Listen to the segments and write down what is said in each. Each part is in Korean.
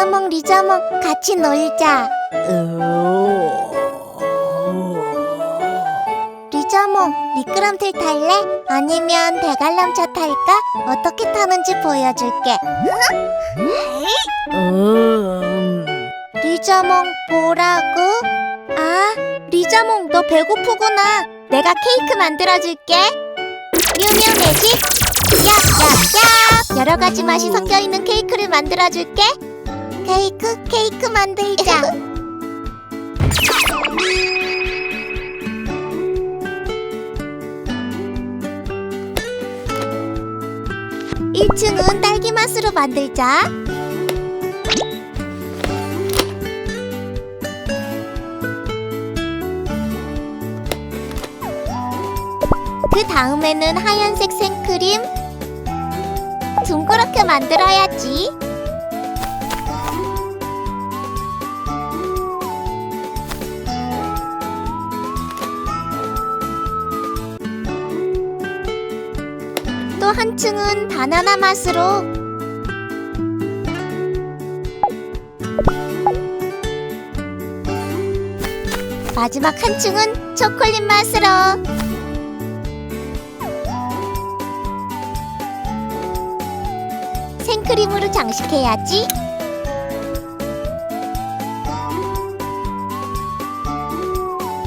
리자몽, 리자몽, 같이 놀자. 리자몽, 미끄럼틀 탈래? 아니면 대관람차 탈까? 어떻게 타는지 보여줄게. 음, 리자몽, 뭐라고? 아, 리자몽, 너 배고프구나. 내가 케이크 만들어줄게. 뮤뮤 매직, 얍얍얍. 여러 가지 맛이 섞여 있는 케이크를 만들어줄게. 케이크, 케이크 만들자. 일층은 딸기 맛으로 만들자. 그 다음에는 하얀색 생크림 둥그렇게 만들어야지. 한 층은 바나나 맛으로 마지막 한 층은 초콜릿 맛으로 생크림으로 장식해야지.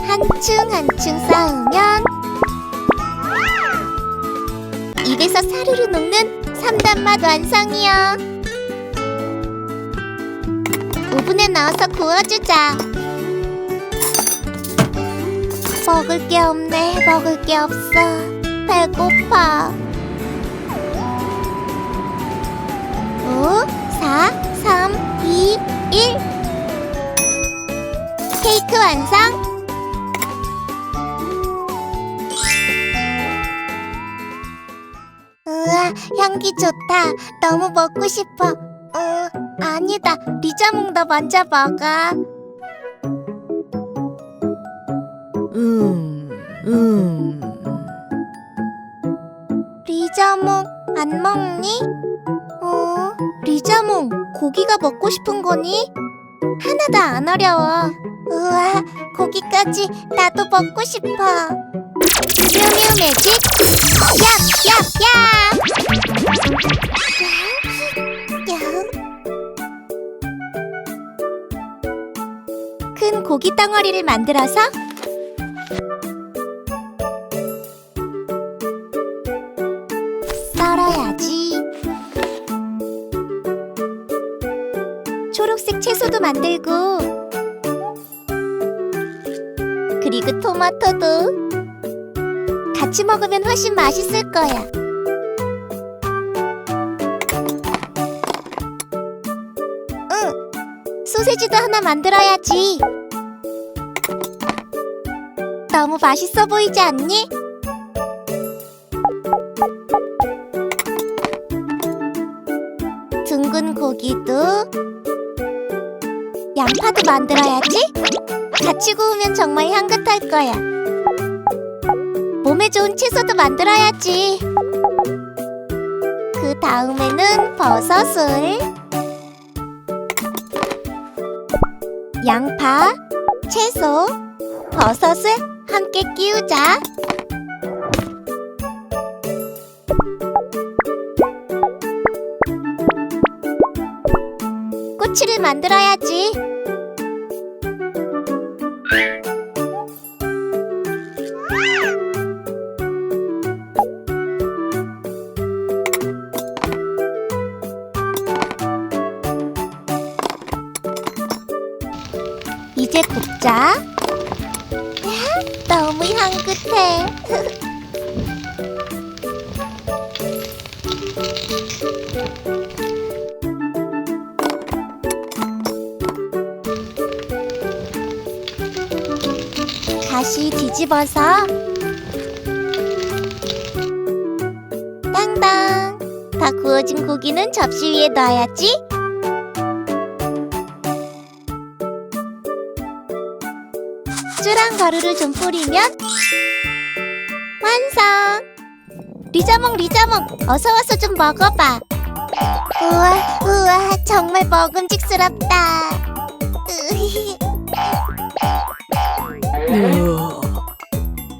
한 층 한 층 쌓으면 입에서 사르르 녹는 3단 맛 완성이야. 오븐에 넣어서 구워주자. 먹을 게 없네, 먹을 게 없어. 배고파. 5, 4, 3, 2, 1. 케이크 완성! 향기 좋다. 너무 먹고 싶어. 어, 아니다. 리자몽 너 먼저 먹어. 음, 음. 리자몽 안 먹니? 어, 리자몽 고기가 먹고 싶은 거니? 하나도 안 어려워. 우와, 고기까지 나도 먹고 싶어. 뮤뮤 매직, 얍얍얍! 큰 고기 덩어리를 만들어서 썰어야지. 초록색 채소도 만들고, 그리고 토마토도 같이 먹으면 훨씬 맛있을 거야. 응, 소세지도 하나 만들어야지. 너무 맛있어 보이지 않니? 둥근 고기도 양파도 만들어야지. 같이 구우면 정말 향긋할 거야. 몸에 좋은 채소도 만들어야지. 그 다음에는 버섯을 양파, 채소, 버섯을 함께 끼우자. 꼬치를 만들어야지. 이제 굽자. 너무 향긋해. 다시 뒤집어서 땅땅 다 구워진 고기는 접시 위에 놔야지 가루를 좀 뿌리면 완성 리자몽 리자몽 어서 와서 좀 먹어봐. 우와 우와 정말 먹음직스럽다. 으히.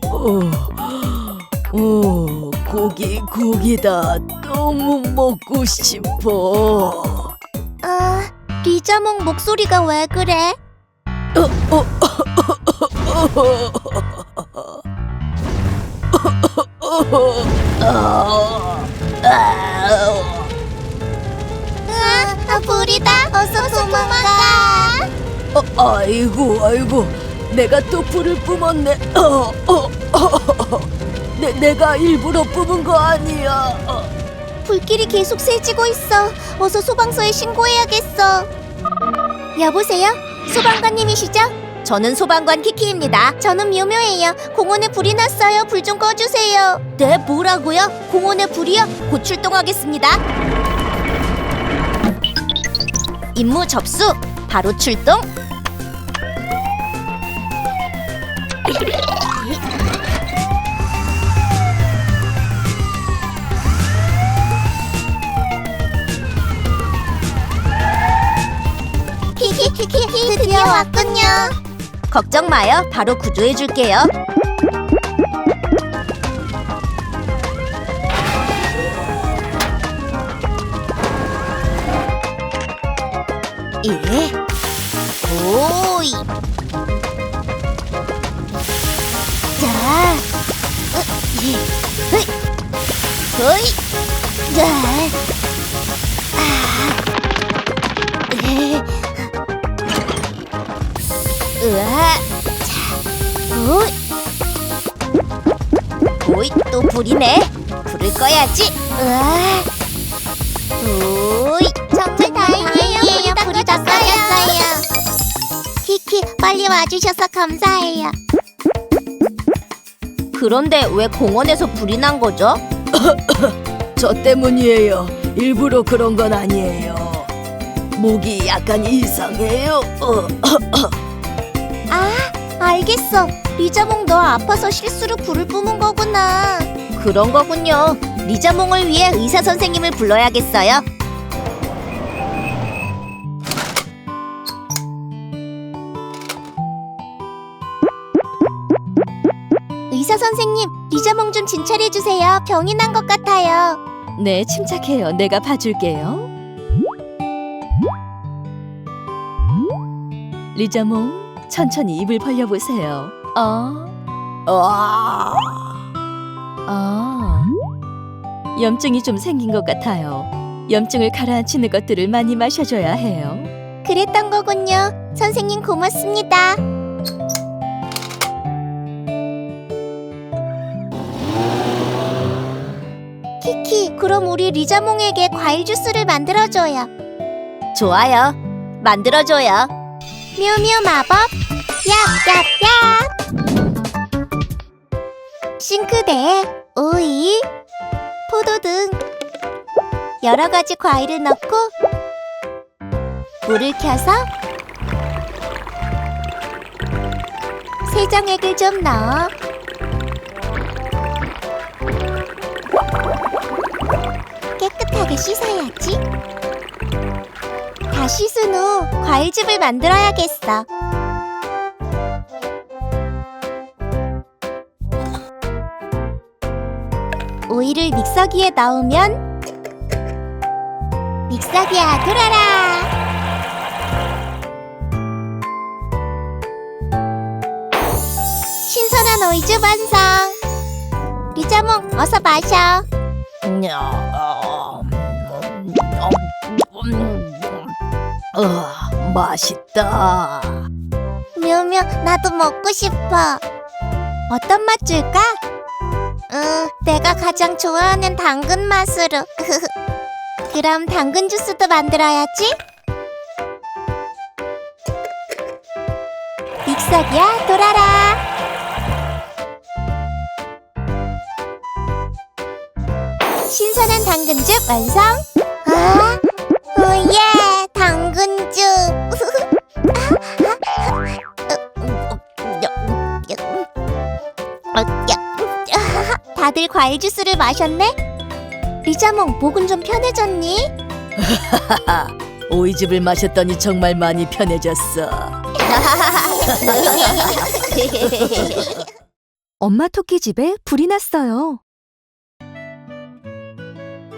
어, 어, 고기 고기다. 너무 먹고 싶어. 아 리자몽 목소리가 왜 그래? 으아 불이다 어서 도망가. 어, 아이고 아이고 내가 또 불을 뿜었네. 어, 어, 어, 내, 내가 일부러 뿜은 거 아니야. 어. 불길이 계속 세지고 있어. 어서 소방서에 신고해야겠어. 여보세요? 소방관님이시죠? 저는 소방관 키키입니다. 저는 묘묘예요. 공원에 불이 났어요. 불 좀 꺼주세요. 네, 뭐라고요? 공원에 불이요? 곧 출동하겠습니다. 임무 접수. 바로 출동. 키키키키 드디어 왔군요. 걱정 마요. 바로 구조해 줄게요. 예. 오이. 자. 으, 예. 으이. 으이. 자. 으아, 자, 오이, 오이 또 불이네. 불을 꺼야지. 으아, 오이, 정말 다행이에요. 불이 다 꺼졌어요. 키키, 빨리 와주셔서 감사해요. 그런데 왜 공원에서 불이 난 거죠? 저 때문이에요. 일부러 그런 건 아니에요. 목이 약간 이상해요. 어, 아, 알겠어. 리자몽 너 아파서 실수로 불을 뿜은 거구나. 그런 거군요. 리자몽을 위해 의사 선생님을 불러야겠어요. 의사 선생님, 리자몽 좀 진찰해 주세요. 병이 난 것 같아요. 네, 침착해요. 내가 봐줄게요. 리자몽, 천천히 입을 벌려보세요. 어, 아, 아, 염증이 좀 생긴 것 같아요. 염증을 가라앉히는 것들을 많이 마셔줘야 해요. 그랬던 거군요. 선생님 고맙습니다. 키키, 그럼 우리 리자몽에게 과일 주스를 만들어줘요. 좋아요. 만들어줘요. 뮤뮤 마법, 얍얍얍! 싱크대에 오이, 포도 등. 여러 가지 과일을 넣고 불을 켜서 세정액을 좀 넣어. 깨끗하게 씻어야지 다 씻은 후 과일즙을 만들어야겠어 오이를 믹서기에 넣으면 믹서기야 돌아라 신선한 오이즈 완성. 리자몽 어서 마셔. 아, 맛있다. 묘묘 나도 먹고 싶어. 어떤 맛 줄까? 응, 내가 가장 좋아하는 당근 맛으로. 그럼 당근 주스도 만들어야지. 믹서기야 돌아라. 신선한 당근즙 완성. 아, 오예, 다들 과일 주스를 마셨네? 리자몽, 목은 좀 편해졌니? 오이즙을 마셨더니 정말 많이 편해졌어. 엄마 토끼 집에 불이 났어요.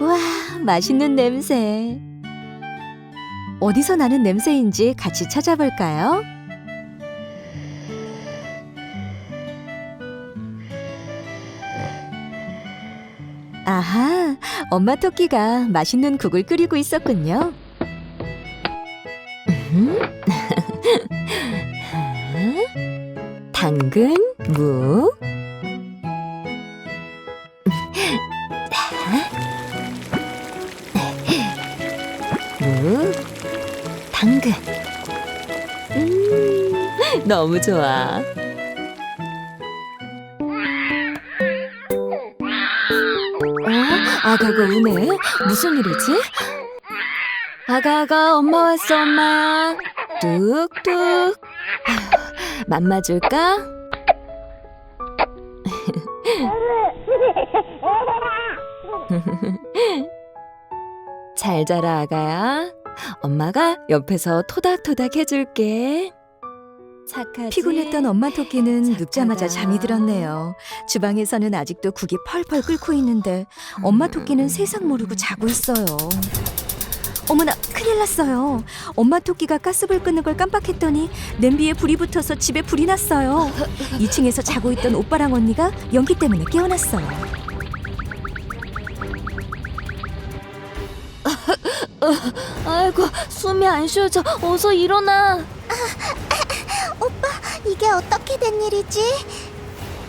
와, 맛있는 냄새. 어디서 나는 냄새인지 같이 찾아볼까요? 아하, 엄마 토끼가 맛있는 국을 끓이고 있었군요. 음. 당근, 무, 무, 당근. 음, 너무 좋아. 아가가 우네? 무슨 일이지? 아가 아가 엄마 왔어 엄마. 뚝뚝. 맘마 줄까? 잘 자라 아가야. 엄마가 옆에서 토닥토닥 해줄게. 착하지? 피곤했던 엄마 토끼는 눕자마자 잠이 들었네요. 주방에서는 아직도 국이 펄펄 끓고 있는데 엄마 토끼는 세상 모르고 자고 있어요. 어머나 큰일 났어요. 엄마 토끼가 가스불 끄는 걸 깜빡했더니 냄비에 불이 붙어서 집에 불이 났어요. 2층에서 자고 있던 오빠랑 언니가 연기 때문에 깨어났어요. 아이고 숨이 안 쉬어져. 어서 일어나. 이게 어떻게 된 일이지?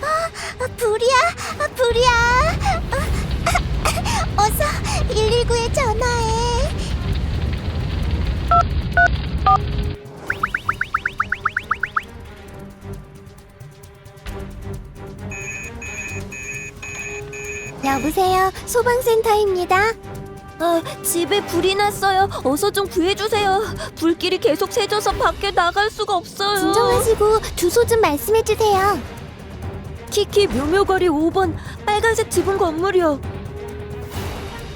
아, 아, 불이야! 아, 불이야! 아, 어서 119에 전화해. 여보세요, 소방센터입니다. 아, 집에 불이 났어요. 어서 좀 구해주세요. 불길이 계속 새져서 밖에 나갈 수가 없어요. 진정하시고 주소 좀 말씀해 주세요. 키키 묘묘거리 5번 빨간색 지붕 건물이요.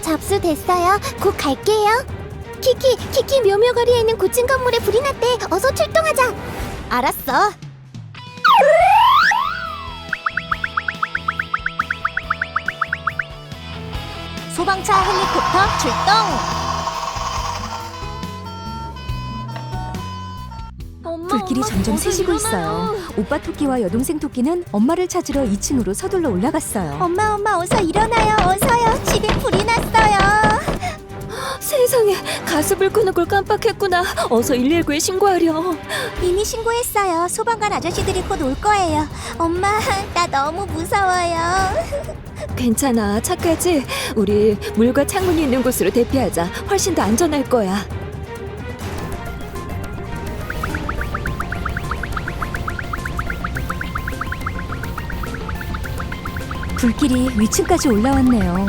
접수됐어요. 곧 갈게요. 키키, 키키 묘묘거리에 있는 고층 건물에 불이 났대. 어서 출동하자. 알았어. 소방차 헬리콥터 출동. 엄마, 불길이 엄마, 점점 어서 세지고 일어나요. 있어요. 오빠 토끼와 여동생 토끼는 엄마를 찾으러 2층으로 서둘러 올라갔어요. 엄마, 엄마, 어서 일어나요. 어서요. 집에 불이 났어요. 세상에 가스불 끄는 걸 깜빡했구나. 어서 119에 신고하려. 이미 신고했어요. 소방관 아저씨들이 곧 올 거예요. 엄마, 나 너무 무서워요. 괜찮아, 착하지? 우리 물과 창문이 있는 곳으로 대피하자. 훨씬 더 안전할 거야. 불길이 위층까지 올라왔네요.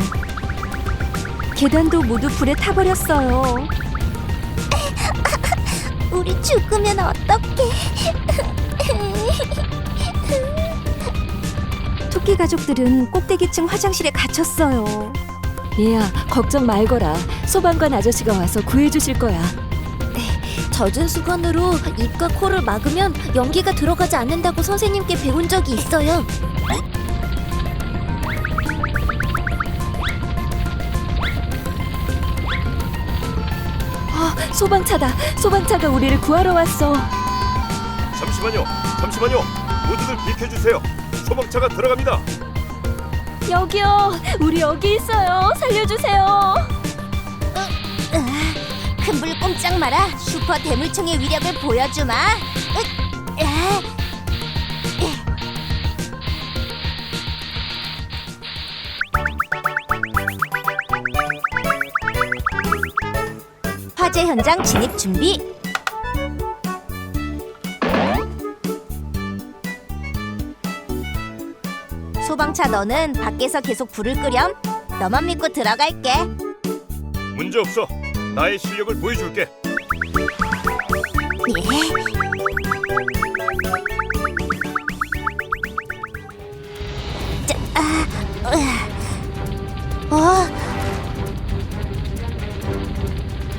계단도 모두 불에 타버렸어요. 우리 죽으면 어떡해? 토끼 가족들은 꼭대기층 화장실에 갇혔어요. 얘야, 걱정 말거라. 소방관 아저씨가 와서 구해주실 거야. 젖은 수건으로 입과 코를 막으면 연기가 들어가지 않는다고 선생님께 배운 적이 있어요. 아, 소방차다. 소방차가 우리를 구하러 왔어. 잠시만요. 잠시만요. 모두들 비켜주세요. 소방차가 들어갑니다. 여기요. 우리 여기 있어요. 살려주세요. 큰불 꼼짝 마라. 슈퍼 대물총의 위력을 보여주마. 으, 아. 화재 현장 진입 준비. 자동차 너는 밖에서 계속 불을 끄렴. 너만 믿고 들어갈게. 문제 없어. 나의 실력을 보여줄게. 예. 자, 아, 어?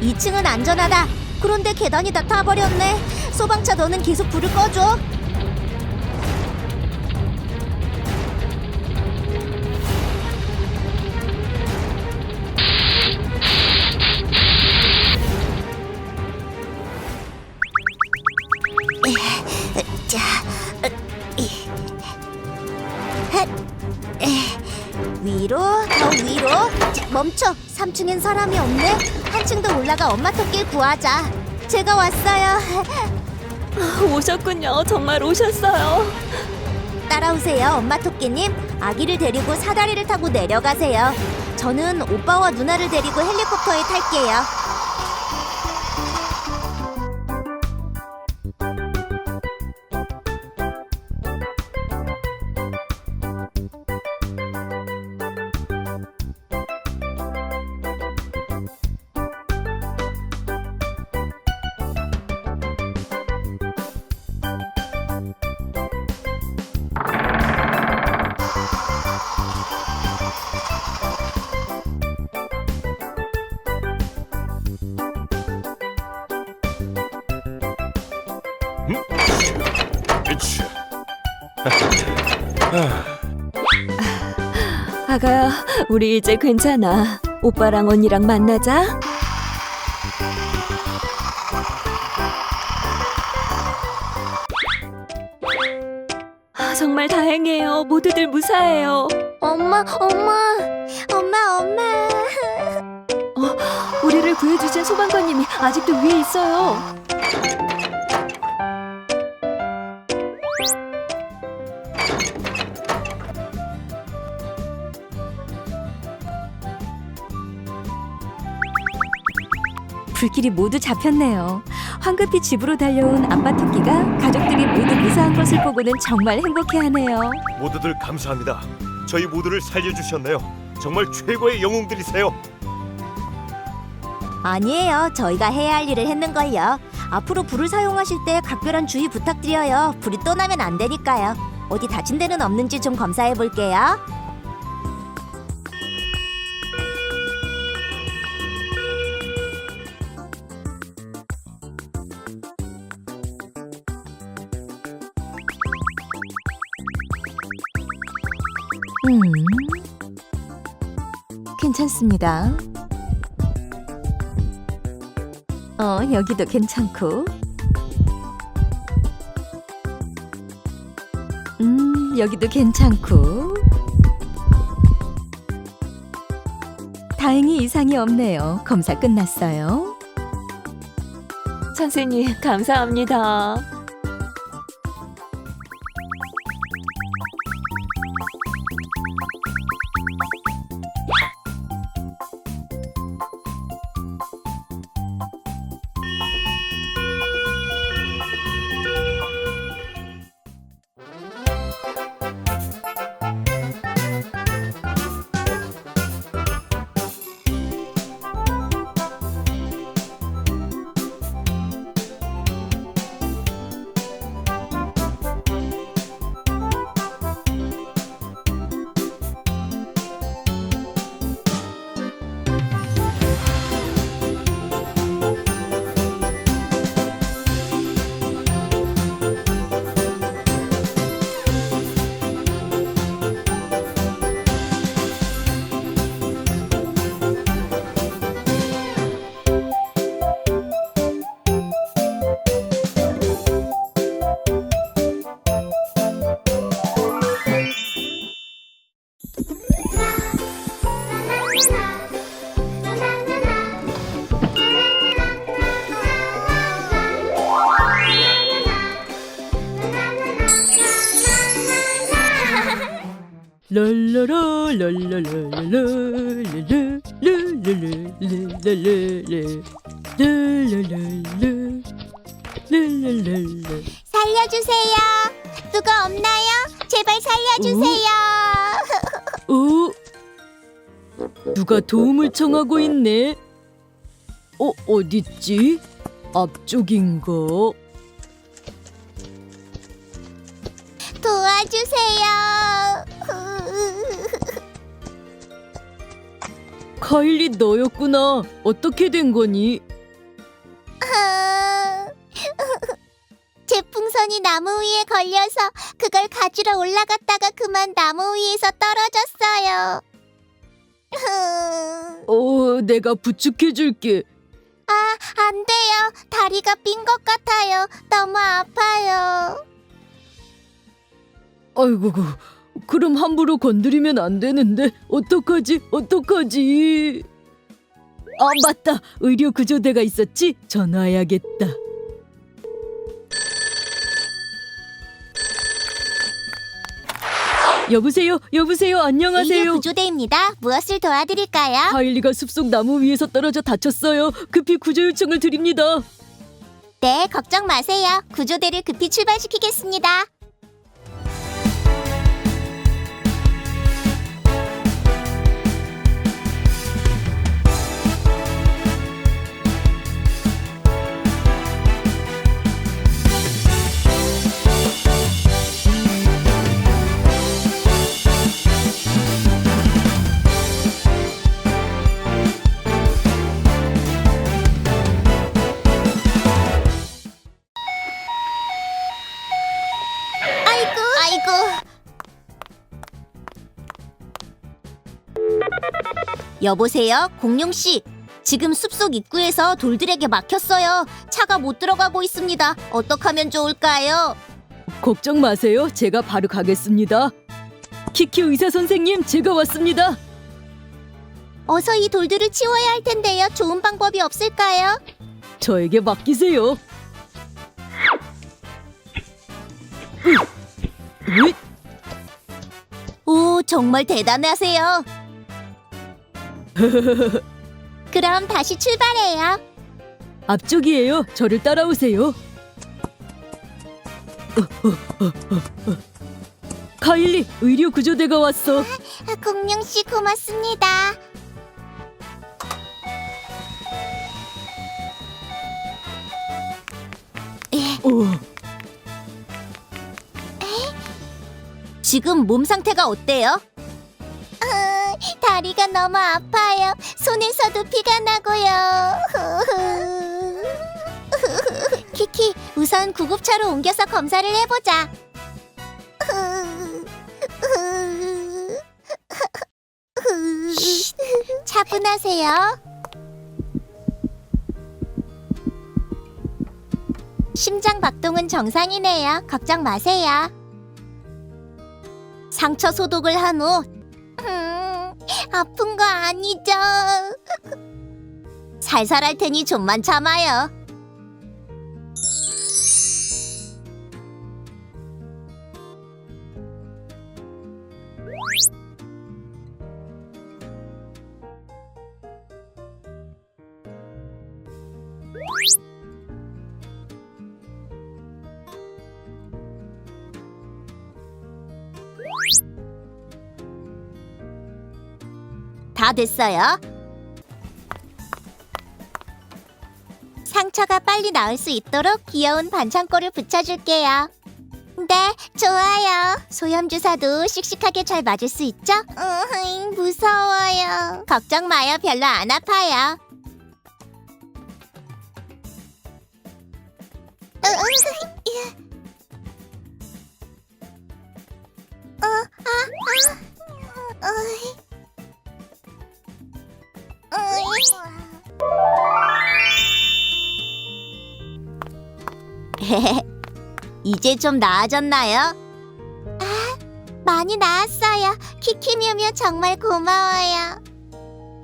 2층은 안전하다. 그런데 계단이 다 타버렸네. 소방차 너는 계속 불을 꺼줘. 3층엔 사람이 없네. 한층 더 올라가 엄마 토끼를 구하자. 제가 왔어요. 오셨군요. 정말 오셨어요. 따라오세요, 엄마 토끼님. 아기를 데리고 사다리를 타고 내려가세요. 저는 오빠와 누나를 데리고 헬리콥터에 탈게요. 아가야, 우리 이제 괜찮아. 오빠랑 언니랑 만나자. 아, 정말 다행이에요. 모두들 무사해요. 엄마, 엄마, 엄마, 엄마. 어, 우리를 구해주신 소방관님이 아직도 위에 있어요. 불길이 모두 잡혔네요. 황급히 집으로 달려온 아빠 토끼가 가족들이 모두 무사한 것을 보고는 정말 행복해하네요. 모두들 감사합니다. 저희 모두를 살려주셨네요. 정말 최고의 영웅들이세요. 아니에요. 저희가 해야 할 일을 했는걸요. 앞으로 불을 사용하실 때 각별한 주의 부탁드려요. 불이 떠나면 안 되니까요. 어디 다친 데는 없는지 좀 검사해 볼게요. 괜찮습니다. 어, 여기도 괜찮고. 음, 여기도 괜찮고. 다행히 이상이 없네요. 검사 끝났어요. 선생님, 감사합니다. 살려주세요. 누가 없나요? 제발 살려주세요. 어? 누가 도움을 청하고 있네. 어 어딨지? 앞쪽인가? 도와주세요. 카일리 너였구나. 어떻게 된 거니? 아... 제 풍선이 나무 위에 걸려서 그걸 가지러 올라갔다가 그만 나무 위에서 떨어졌어요. 어, 내가 부축해줄게. 아, 안 돼요. 다리가 삔 것 같아요. 너무 아파요. 아이고, 그, 그럼 함부로 건드리면 안 되는데 어떡하지? 어떡하지? 아 맞다, 의료 구조대가 있었지? 전화해야겠다. 여보세요, 여보세요, 의료 안녕하세요. 구조대입니다. 무엇을 도와드릴까요? 카일리가 숲속 나무 위에서 떨어져 다쳤어요. 급히 구조 요청을 드립니다. 네, 걱정 마세요. 구조대를 급히 출발시키겠습니다. 여보세요, 공룡 씨. 지금 숲속 입구에서 돌들에게 막혔어요. 차가 못 들어가고 있습니다. 어떡하면 좋을까요? 걱정 마세요. 제가 바로 가겠습니다. 키키 의사 선생님, 제가 왔습니다. 어서 이 돌들을 치워야 할 텐데요. 좋은 방법이 없을까요? 저에게 맡기세요. 으, 으, 오, 정말 대단하세요. 그럼 다시 출발해요. 앞쪽이에요. 저를 따라오세요. 어, 어, 어, 어, 어. 카일리, 의료 구조대가 왔어. 아, 공룡 씨 고맙습니다. 어, 지금 몸 상태가 어때요? 다리가 너무 아파요. 손에서도 피가 나고요. 키키, 우선 구급차로 옮겨서 검사를 해보자. 차분하세요. 심장 박동은 정상이네요. 걱정 마세요. 상처 소독을 한 후, 음, 아픈 거 아니죠? 살살 할 테니 좀만 참아요. 다 됐어요. 상처가 빨리 나을 수 있도록 귀여운 반창고를 붙여줄게요. 네, 좋아요. 소염 주사도 씩씩하게 잘 맞을 수 있죠? 으, 무서워요. 걱정 마요. 별로 안 아파요. 으, 으, 어, 아, 아, 어이. 이제 좀 나아졌나요? 아, 많이 나았어요. 키키뮤뮤 정말 고마워요.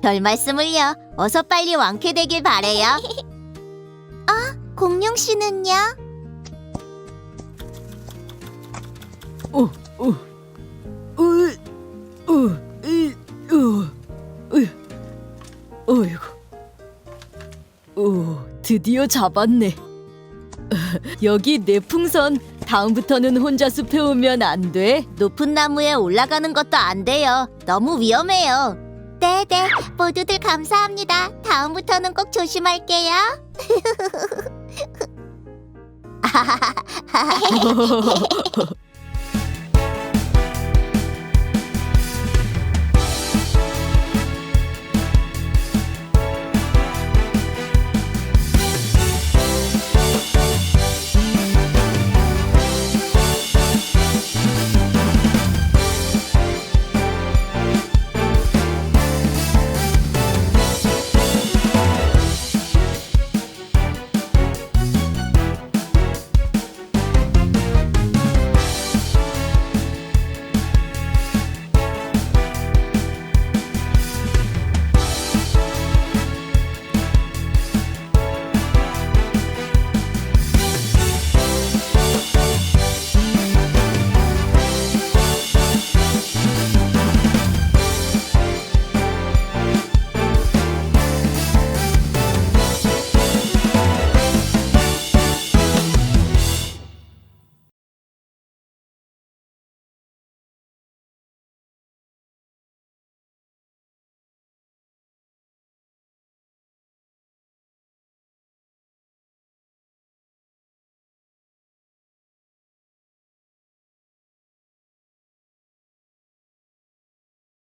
별 말씀을요. 어서 빨리 완쾌되길 바래요. 어, 공룡 씨는요? 어, 어, 으, 으, 어이구, 오, 드디어 잡았네. 여기 내 풍선. 다음부터는 혼자 숲에 오면 안 돼. 높은 나무에 올라가는 것도 안 돼요. 너무 위험해요. 네네, 모두들 감사합니다. 다음부터는 꼭 조심할게요.